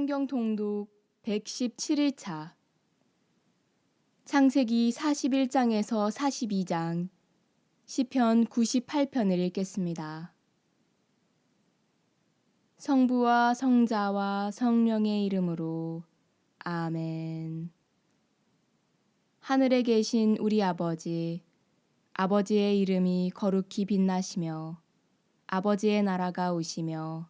성경 통독 117일차 창세기 41장에서 42장 시편 98편을 읽겠습니다. 성부와 성자와 성령의 이름으로 아멘. 하늘에 계신 우리 아버지, 아버지의 이름이 거룩히 빛나시며 아버지의 나라가 오시며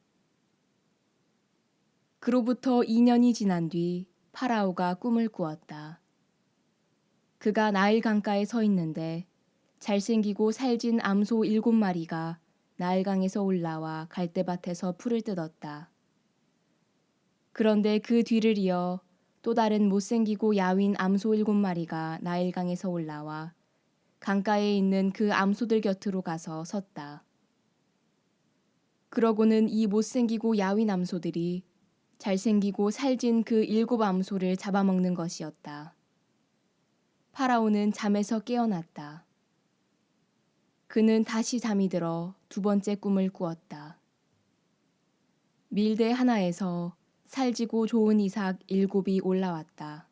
그로부터 2년이 지난 뒤 파라오가 꿈을 꾸었다. 그가 나일 강가에 서 있는데 잘생기고 살진 암소 일곱 마리가 나일강에서 올라와 갈대밭에서 풀을 뜯었다. 그런데 그 뒤를 이어 또 다른 못생기고 야윈 암소 일곱 마리가 나일강에서 올라와 강가에 있는 그 암소들 곁으로 가서 섰다. 그러고는 이 못생기고 야윈 암소들이 잘생기고 살진 그 일곱 암소를 잡아먹는 것이었다. 파라오는 잠에서 깨어났다. 그는 다시 잠이 들어 두 번째 꿈을 꾸었다. 밀대 하나에서 살지고 좋은 이삭 일곱이 올라왔다.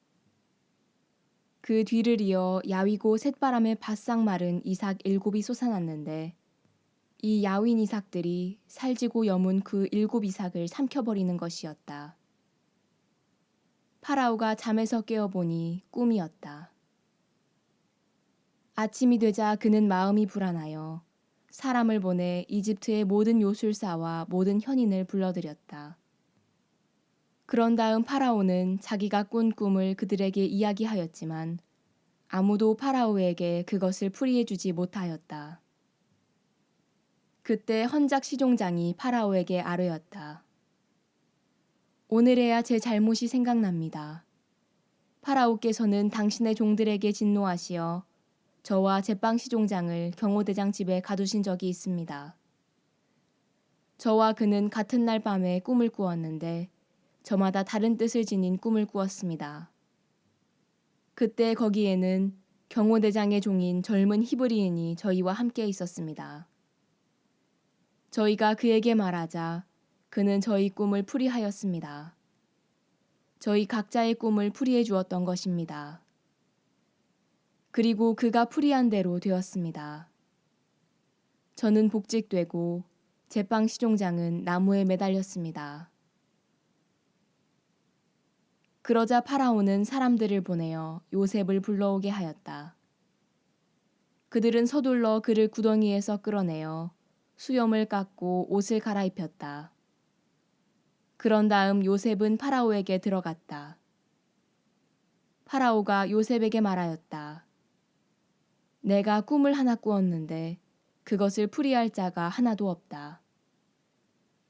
그 뒤를 이어 야위고 쇳바람에 바싹 마른 이삭 일곱이 솟아났는데 이 야윈 이삭들이 살지고 여문 그 일곱 이삭을 삼켜버리는 것이었다. 파라오가 잠에서 깨어보니 꿈이었다. 아침이 되자 그는 마음이 불안하여 사람을 보내 이집트의 모든 요술사와 모든 현인을 불러들였다. 그런 다음 파라오는 자기가 꾼 꿈을 그들에게 이야기하였지만 아무도 파라오에게 그것을 풀이해 주지 못하였다. 그때 헌작 시종장이 파라오에게 아뢰었다. 오늘에야 제 잘못이 생각납니다. 파라오께서는 당신의 종들에게 진노하시어 저와 제빵 시종장을 경호대장 집에 가두신 적이 있습니다. 저와 그는 같은 날 밤에 꿈을 꾸었는데 저마다 다른 뜻을 지닌 꿈을 꾸었습니다. 그때 거기에는 경호대장의 종인 젊은 히브리인이 저희와 함께 있었습니다. 저희가 그에게 말하자 그는 저희 꿈을 풀이하였습니다. 저희 각자의 꿈을 풀이해 주었던 것입니다. 그리고 그가 풀이한 대로 되었습니다. 저는 복직되고 제빵 시종장은 나무에 매달렸습니다. 그러자 파라오는 사람들을 보내어 요셉을 불러오게 하였다. 그들은 서둘러 그를 구덩이에서 끌어내어 수염을 깎고 옷을 갈아입혔다. 그런 다음 요셉은 파라오에게 들어갔다. 파라오가 요셉에게 말하였다. 내가 꿈을 하나 꾸었는데 그것을 풀이할 자가 하나도 없다.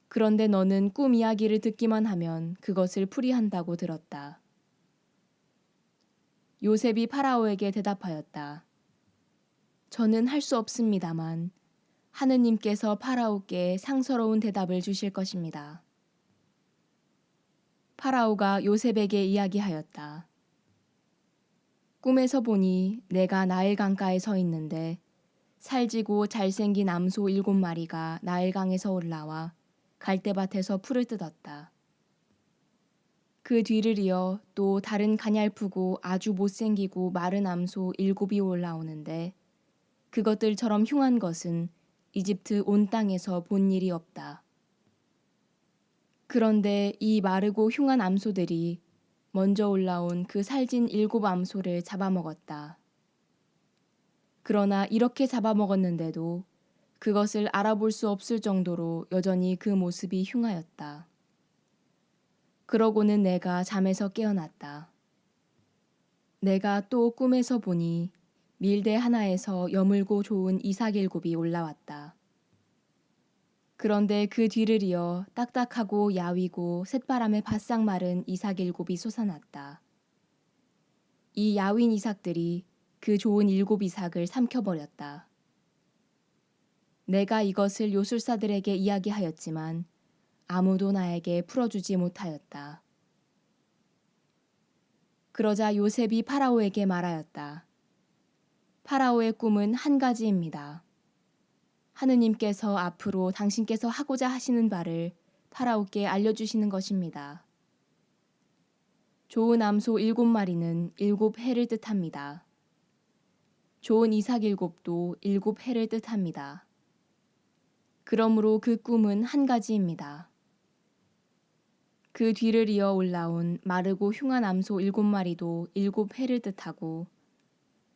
그런데 너는 꿈 이야기를 듣기만 하면 그것을 풀이한다고 들었다. 요셉이 파라오에게 대답하였다. 저는 할 수 없습니다만 하느님께서 파라오께 상서로운 대답을 주실 것입니다. 파라오가 요셉에게 이야기하였다. 꿈에서 보니 내가 나일 강가에 서 있는데 살지고 잘생긴 암소 일곱 마리가 나일강에서 올라와 갈대밭에서 풀을 뜯었다. 그 뒤를 이어 또 다른 가냘프고 아주 못생기고 마른 암소 일곱이 올라오는데 그것들처럼 흉한 것은 이집트 온 땅에서 본 일이 없다. 그런데 이 마르고 흉한 암소들이 먼저 올라온 그 살진 일곱 암소를 잡아먹었다. 그러나 이렇게 잡아먹었는데도 그것을 알아볼 수 없을 정도로 여전히 그 모습이 흉하였다. 그러고는 내가 잠에서 깨어났다. 내가 또 꿈에서 보니 밀대 하나에서 여물고 좋은 이삭일곱이 올라왔다. 그런데 그 뒤를 이어 딱딱하고 야위고 쇳바람에 바싹 마른 이삭 일곱이 솟아났다. 이 야윈 이삭들이 그 좋은 일곱 이삭을 삼켜버렸다. 내가 이것을 요술사들에게 이야기하였지만 아무도 나에게 풀어주지 못하였다. 그러자 요셉이 파라오에게 말하였다. 파라오의 꿈은 한 가지입니다. 하느님께서 앞으로 당신께서 하고자 하시는 바를 파라오께 알려주시는 것입니다. 좋은 암소 일곱 마리는 일곱 해를 뜻합니다. 좋은 이삭 일곱도 일곱 해를 뜻합니다. 그러므로 그 꿈은 한 가지입니다. 그 뒤를 이어 올라온 마르고 흉한 암소 일곱 마리도 일곱 해를 뜻하고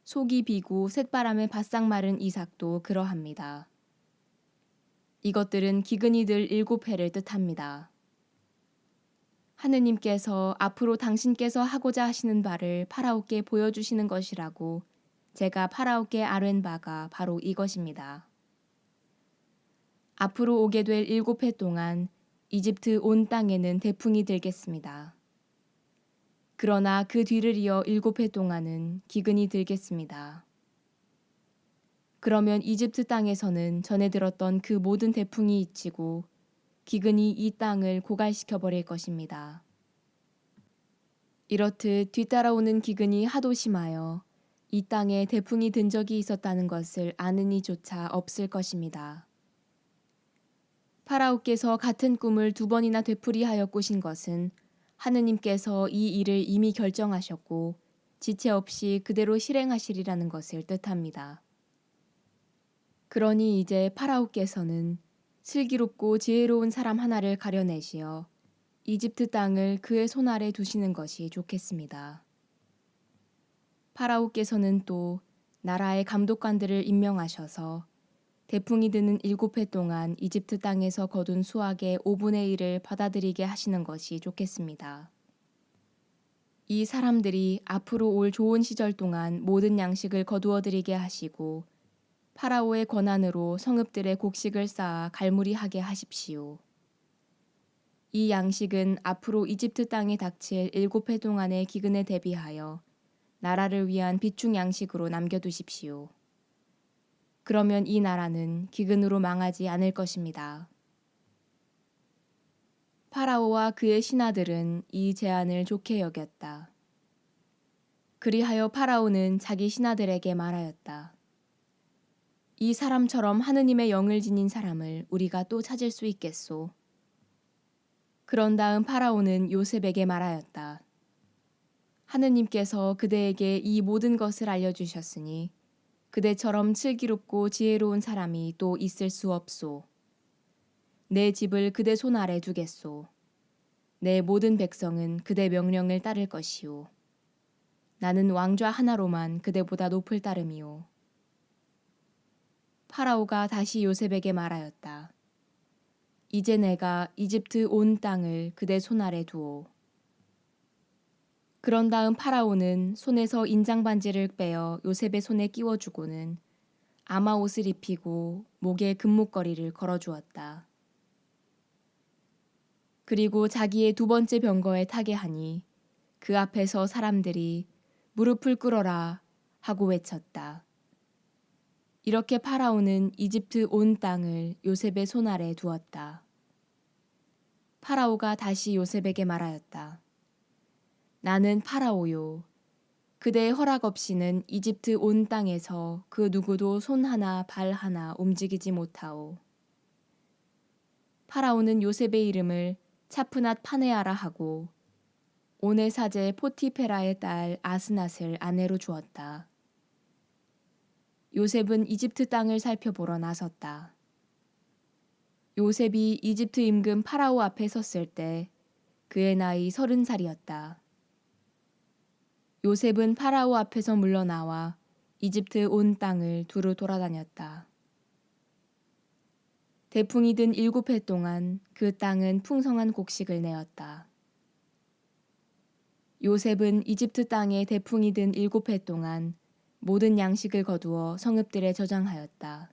속이 비고 쇳바람에 바싹 마른 이삭도 그러합니다. 이것들은 기근이들 일곱 해를 뜻합니다. 하느님께서 앞으로 당신께서 하고자 하시는 바를 파라오께 보여주시는 것이라고 제가 파라오께 아뢰는 바가 바로 이것입니다. 앞으로 오게 될 일곱 해 동안 이집트 온 땅에는 대풍이 들겠습니다. 그러나 그 뒤를 이어 일곱 해 동안은 기근이 들겠습니다. 그러면 이집트 땅에서는 전에 들었던 그 모든 대풍이 잊히고 기근이 이 땅을 고갈시켜 버릴 것입니다. 이렇듯 뒤따라오는 기근이 하도 심하여 이 땅에 대풍이 든 적이 있었다는 것을 아는 이조차 없을 것입니다. 파라오께서 같은 꿈을 두 번이나 되풀이하여 꾸신 것은 하느님께서 이 일을 이미 결정하셨고 지체 없이 그대로 실행하시리라는 것을 뜻합니다. 그러니 이제 파라오께서는 슬기롭고 지혜로운 사람 하나를 가려내시어 이집트 땅을 그의 손 아래 두시는 것이 좋겠습니다. 파라오께서는 또 나라의 감독관들을 임명하셔서 대풍이 드는 일곱 해 동안 이집트 땅에서 거둔 수확의 5분의 1을 받아들이게 하시는 것이 좋겠습니다. 이 사람들이 앞으로 올 좋은 시절 동안 모든 양식을 거두어 드리게 하시고 파라오의 권한으로 성읍들의 곡식을 쌓아 갈무리하게 하십시오. 이 양식은 앞으로 이집트 땅에 닥칠 일곱 해 동안의 기근에 대비하여 나라를 위한 비축 양식으로 남겨두십시오. 그러면 이 나라는 기근으로 망하지 않을 것입니다. 파라오와 그의 신하들은 이 제안을 좋게 여겼다. 그리하여 파라오는 자기 신하들에게 말하였다. 이 사람처럼 하느님의 영을 지닌 사람을 우리가 또 찾을 수 있겠소. 그런 다음 파라오는 요셉에게 말하였다. 하느님께서 그대에게 이 모든 것을 알려주셨으니 그대처럼 슬기롭고 지혜로운 사람이 또 있을 수 없소. 내 집을 그대 손 아래 두겠소. 내 모든 백성은 그대 명령을 따를 것이오. 나는 왕좌 하나로만 그대보다 높을 따름이오. 파라오가 다시 요셉에게 말하였다. 이제 내가 이집트 온 땅을 그대 손 아래 두오. 그런 다음 파라오는 손에서 인장 반지를 빼어 요셉의 손에 끼워 주고는 아마 옷을 입히고 목에 금목걸이를 걸어 주었다. 그리고 자기의 두 번째 병거에 타게 하니 그 앞에서 사람들이 무릎을 꿇어라 하고 외쳤다. 이렇게 파라오는 이집트 온 땅을 요셉의 손 아래 두었다. 파라오가 다시 요셉에게 말하였다. 나는 파라오요. 그대의 허락 없이는 이집트 온 땅에서 그 누구도 손 하나 발 하나 움직이지 못하오. 파라오는 요셉의 이름을 차프낫 파네아라 하고 오네 사제 포티페라의 딸 아스낫을 아내로 주었다. 요셉은 이집트 땅을 살펴보러 나섰다. 요셉이 이집트 임금 파라오 앞에 섰을 때 그의 나이 서른 살이었다. 요셉은 파라오 앞에서 물러나와 이집트 온 땅을 두루 돌아다녔다. 대풍이 든 일곱 해 동안 그 땅은 풍성한 곡식을 내었다. 요셉은 이집트 땅에 대풍이 든 일곱 해 동안 모든 양식을 거두어 성읍들에 저장하였다.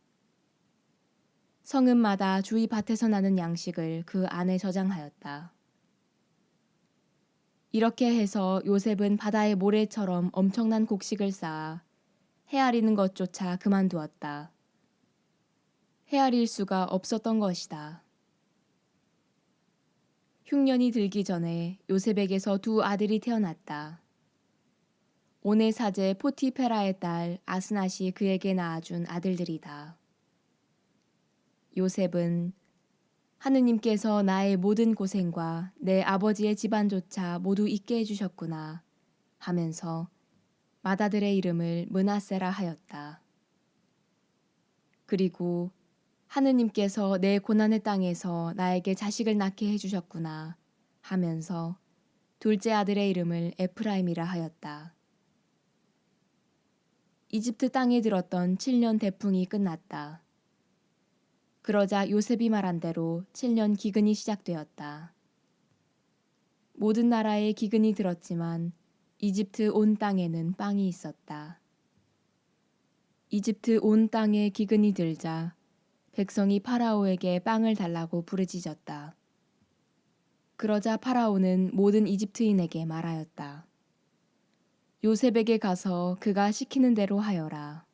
성읍마다 주위 밭에서 나는 양식을 그 안에 저장하였다. 이렇게 해서 요셉은 바다의 모래처럼 엄청난 곡식을 쌓아 헤아리는 것조차 그만두었다. 헤아릴 수가 없었던 것이다. 흉년이 들기 전에 요셉에게서 두 아들이 태어났다. 오네 사제 포티페라의 딸 아스낫이 그에게 낳아준 아들들이다. 요셉은 하느님께서 나의 모든 고생과 내 아버지의 집안조차 모두 잊게 해주셨구나 하면서 맏아들의 이름을 문하세라 하였다. 그리고 하느님께서 내 고난의 땅에서 나에게 자식을 낳게 해주셨구나 하면서 둘째 아들의 이름을 에프라임이라 하였다. 이집트 땅에 들었던 7년 대풍이 끝났다. 그러자 요셉이 말한 대로 7년 기근이 시작되었다. 모든 나라에 기근이 들었지만 이집트 온 땅에는 빵이 있었다. 이집트 온 땅에 기근이 들자 백성이 파라오에게 빵을 달라고 부르짖었다. 그러자 파라오는 모든 이집트인에게 말하였다. 요셉에게 가서 그가 시키는 대로 하여라.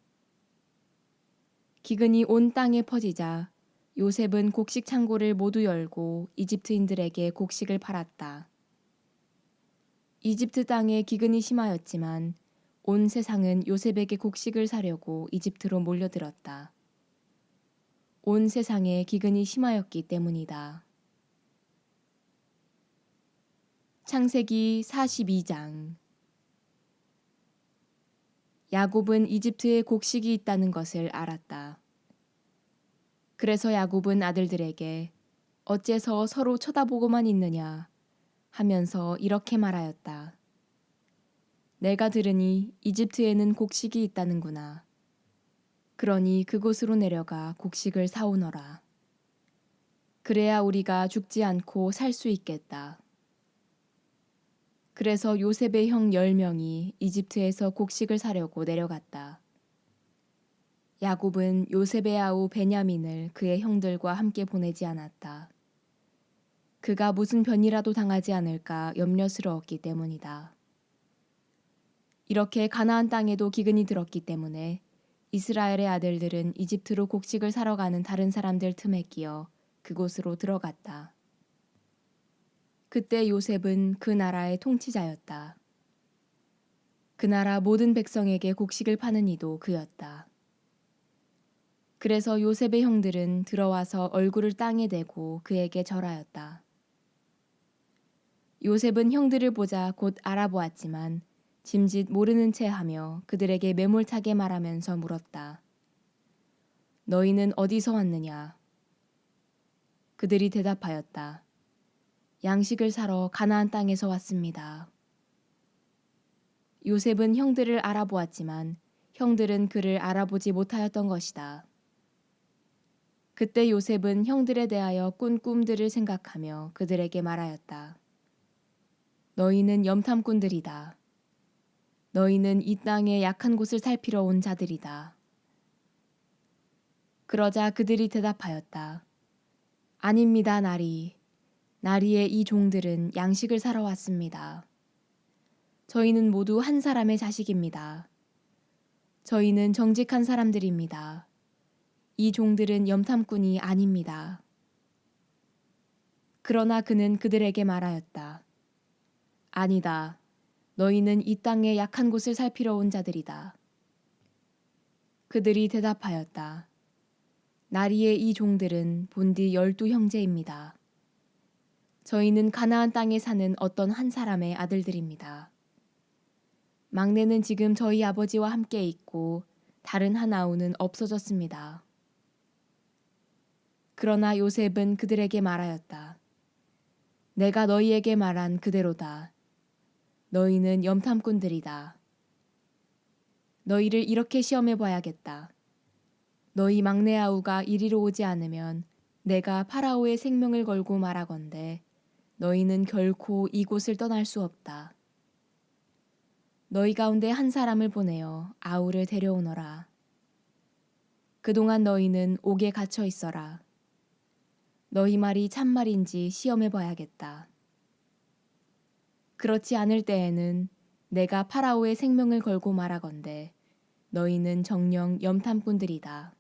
기근이 온 땅에 퍼지자 요셉은 곡식 창고를 모두 열고 이집트인들에게 곡식을 팔았다. 이집트 땅에 기근이 심하였지만 온 세상은 요셉에게 곡식을 사려고 이집트로 몰려들었다. 온 세상에 기근이 심하였기 때문이다. 창세기 42장 야곱은 이집트에 곡식이 있다는 것을 알았다. 그래서 야곱은 아들들에게 어째서 서로 쳐다보고만 있느냐 하면서 이렇게 말하였다. 내가 들으니 이집트에는 곡식이 있다는구나. 그러니 그곳으로 내려가 곡식을 사오너라. 그래야 우리가 죽지 않고 살 수 있겠다. 그래서 요셉의 형 10명이 이집트에서 곡식을 사려고 내려갔다. 야곱은 요셉의 아우 베냐민을 그의 형들과 함께 보내지 않았다. 그가 무슨 변이라도 당하지 않을까 염려스러웠기 때문이다. 이렇게 가나안 땅에도 기근이 들었기 때문에 이스라엘의 아들들은 이집트로 곡식을 사러 가는 다른 사람들 틈에 끼어 그곳으로 들어갔다. 그때 요셉은 그 나라의 통치자였다. 그 나라 모든 백성에게 곡식을 파는 이도 그였다. 그래서 요셉의 형들은 들어와서 얼굴을 땅에 대고 그에게 절하였다. 요셉은 형들을 보자 곧 알아보았지만 짐짓 모르는 체 하며 그들에게 매몰차게 말하면서 물었다. 너희는 어디서 왔느냐? 그들이 대답하였다. 양식을 사러 가나안 땅에서 왔습니다. 요셉은 형들을 알아보았지만 형들은 그를 알아보지 못하였던 것이다. 그때 요셉은 형들에 대하여 꾼 꿈들을 생각하며 그들에게 말하였다. 너희는 염탐꾼들이다. 너희는 이 땅의 약한 곳을 살피러 온 자들이다. 그러자 그들이 대답하였다. 아닙니다, 나리. 나리의 이 종들은 양식을 사러 왔습니다. 저희는 모두 한 사람의 자식입니다. 저희는 정직한 사람들입니다. 이 종들은 염탐꾼이 아닙니다. 그러나 그는 그들에게 말하였다. 아니다. 너희는 이 땅의 약한 곳을 살피러 온 자들이다. 그들이 대답하였다. 나리의 이 종들은 본디 열두 형제입니다. 저희는 가나안 땅에 사는 어떤 한 사람의 아들들입니다. 막내는 지금 저희 아버지와 함께 있고 다른 한 아우는 없어졌습니다. 그러나 요셉은 그들에게 말하였다. 내가 너희에게 말한 그대로다. 너희는 염탐꾼들이다. 너희를 이렇게 시험해 봐야겠다. 너희 막내 아우가 이리로 오지 않으면 내가 파라오의 생명을 걸고 말하건대 너희는 결코 이곳을 떠날 수 없다. 너희 가운데 한 사람을 보내어 아우를 데려오너라. 그동안 너희는 옥에 갇혀 있어라. 너희 말이 참말인지 시험해 봐야겠다. 그렇지 않을 때에는 내가 파라오의 생명을 걸고 말하건대 너희는 정령 염탐꾼들이다.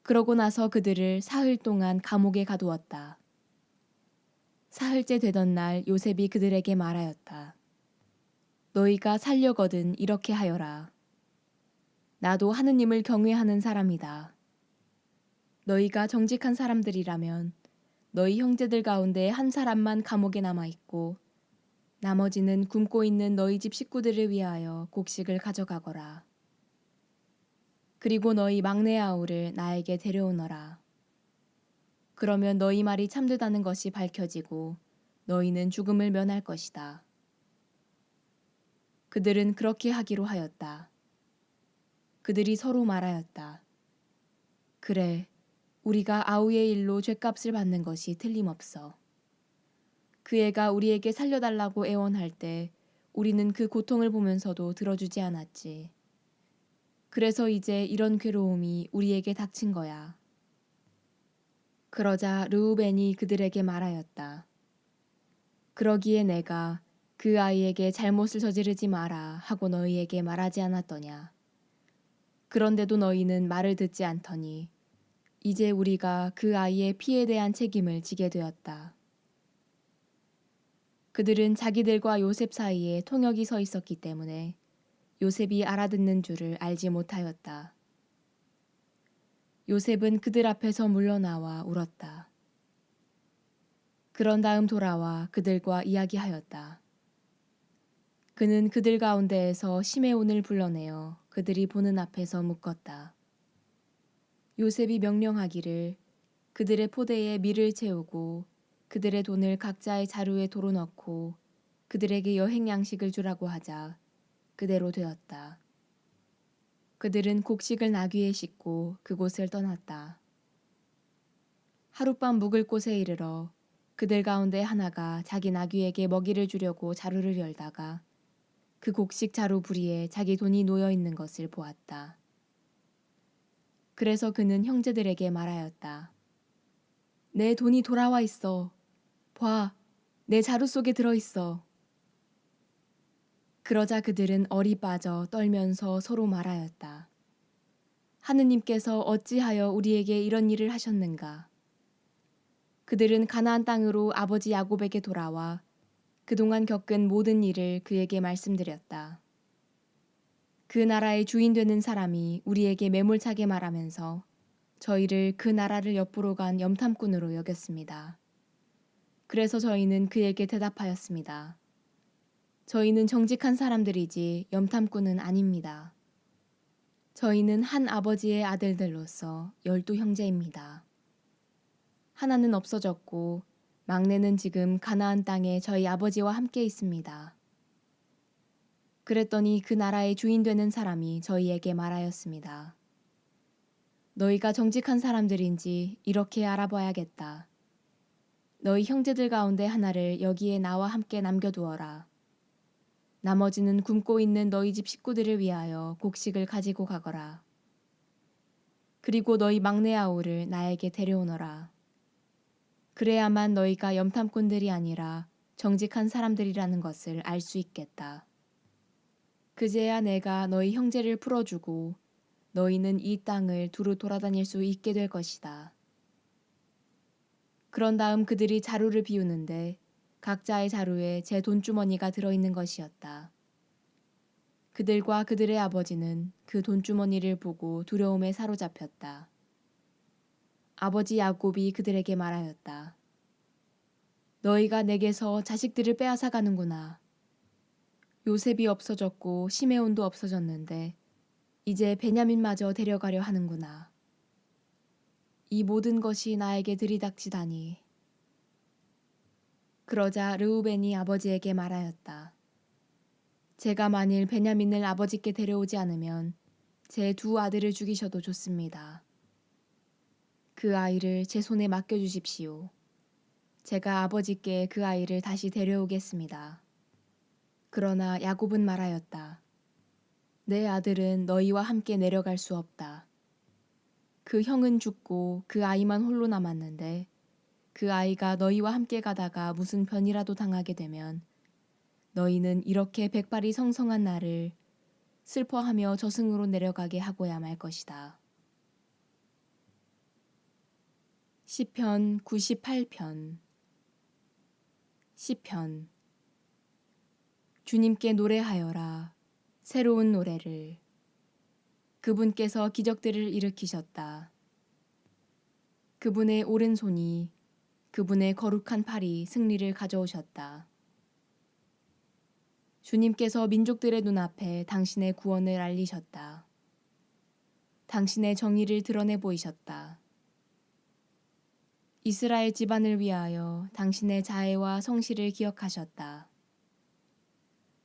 그러고 나서 그들을 사흘 동안 감옥에 가두었다. 사흘째 되던 날 요셉이 그들에게 말하였다. 너희가 살려거든 이렇게 하여라. 나도 하느님을 경외하는 사람이다. 너희가 정직한 사람들이라면 너희 형제들 가운데 한 사람만 감옥에 남아 있고 나머지는 굶고 있는 너희 집 식구들을 위하여 곡식을 가져가거라. 그리고 너희 막내 아우를 나에게 데려오너라. 그러면 너희 말이 참되다는 것이 밝혀지고 너희는 죽음을 면할 것이다. 그들은 그렇게 하기로 하였다. 그들이 서로 말하였다. 그래, 우리가 아우의 일로 죗값을 받는 것이 틀림없어. 그 애가 우리에게 살려달라고 애원할 때 우리는 그 고통을 보면서도 들어주지 않았지. 그래서 이제 이런 괴로움이 우리에게 닥친 거야. 그러자 르우벤이 그들에게 말하였다. 그러기에 내가 그 아이에게 잘못을 저지르지 마라 하고 너희에게 말하지 않았더냐. 그런데도 너희는 말을 듣지 않더니 이제 우리가 그 아이의 피에 대한 책임을 지게 되었다. 그들은 자기들과 요셉 사이에 통역이 서 있었기 때문에 요셉이 알아듣는 줄을 알지 못하였다. 요셉은 그들 앞에서 물러나와 울었다. 그런 다음 돌아와 그들과 이야기하였다. 그는 그들 가운데에서 시메온을 불러내어 그들이 보는 앞에서 묶었다. 요셉이 명령하기를 그들의 포대에 밀을 채우고 그들의 돈을 각자의 자루에 도로 넣고 그들에게 여행 양식을 주라고 하자 그대로 되었다. 그들은 곡식을 나귀에 싣고 그곳을 떠났다. 하룻밤 묵을 곳에 이르러 그들 가운데 하나가 자기 나귀에게 먹이를 주려고 자루를 열다가 그 곡식 자루 부리에 자기 돈이 놓여 있는 것을 보았다. 그래서 그는 형제들에게 말하였다. 내 돈이 돌아와 있어. 봐, 내 자루 속에 들어 있어. 그러자 그들은 얼이 빠져 떨면서 서로 말하였다. 하느님께서 어찌하여 우리에게 이런 일을 하셨는가? 그들은 가나안 땅으로 아버지 야곱에게 돌아와 그동안 겪은 모든 일을 그에게 말씀드렸다. 그 나라의 주인 되는 사람이 우리에게 매몰차게 말하면서 저희를 그 나라를 엿보러 간 염탐꾼으로 여겼습니다. 그래서 저희는 그에게 대답하였습니다. 저희는 정직한 사람들이지 염탐꾼은 아닙니다. 저희는 한 아버지의 아들들로서 열두 형제입니다. 하나는 없어졌고 막내는 지금 가나안 땅에 저희 아버지와 함께 있습니다. 그랬더니 그 나라의 주인 되는 사람이 저희에게 말하였습니다. 너희가 정직한 사람들인지 이렇게 알아봐야겠다. 너희 형제들 가운데 하나를 여기에 나와 함께 남겨두어라. 나머지는 굶고 있는 너희 집 식구들을 위하여 곡식을 가지고 가거라. 그리고 너희 막내 아우를 나에게 데려오너라. 그래야만 너희가 염탐꾼들이 아니라 정직한 사람들이라는 것을 알 수 있겠다. 그제야 내가 너희 형제를 풀어주고 너희는 이 땅을 두루 돌아다닐 수 있게 될 것이다. 그런 다음 그들이 자루를 비우는데 각자의 자루에 제 돈주머니가 들어있는 것이었다. 그들과 그들의 아버지는 그 돈주머니를 보고 두려움에 사로잡혔다. 아버지 야곱이 그들에게 말하였다. 너희가 내게서 자식들을 빼앗아 가는구나. 요셉이 없어졌고 시메온도 없어졌는데 이제 베냐민마저 데려가려 하는구나. 이 모든 것이 나에게 들이닥치다니. 그러자 르우벤이 아버지에게 말하였다. 제가 만일 베냐민을 아버지께 데려오지 않으면 제 두 아들을 죽이셔도 좋습니다. 그 아이를 제 손에 맡겨주십시오. 제가 아버지께 그 아이를 다시 데려오겠습니다. 그러나 야곱은 말하였다. 내 아들은 너희와 함께 내려갈 수 없다. 그 형은 죽고 그 아이만 홀로 남았는데 그 아이가 너희와 함께 가다가 무슨 변이라도 당하게 되면 너희는 이렇게 백발이 성성한 나를 슬퍼하며 저승으로 내려가게 하고야 말 것이다. 시편 98편 시편 주님께 노래하여라 새로운 노래를 그분께서 기적들을 일으키셨다. 그분의 오른손이 그분의 거룩한 팔이 승리를 가져오셨다. 주님께서 민족들의 눈앞에 당신의 구원을 알리셨다. 당신의 정의를 드러내 보이셨다. 이스라엘 집안을 위하여 당신의 자애와 성실을 기억하셨다.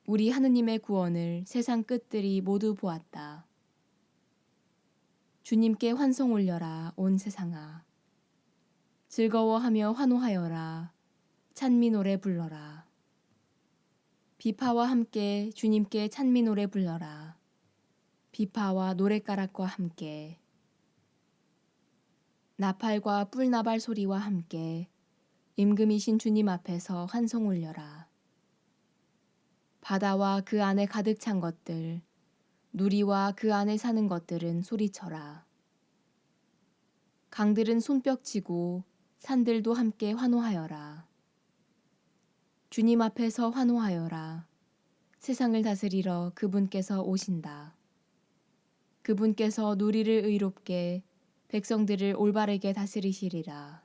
우리 하느님의 구원을 세상 끝들이 모두 보았다. 주님께 환송 올려라 온 세상아. 즐거워하며 환호하여라. 찬미 노래 불러라. 비파와 함께 주님께 찬미 노래 불러라. 비파와 노랫가락과 함께 나팔과 뿔나발 소리와 함께 임금이신 주님 앞에서 환송 올려라. 바다와 그 안에 가득 찬 것들, 누리와 그 안에 사는 것들은 소리쳐라. 강들은 손뼉치고 산들도 함께 환호하여라. 주님 앞에서 환호하여라. 세상을 다스리러 그분께서 오신다. 그분께서 누리를 의롭게 백성들을 올바르게 다스리시리라.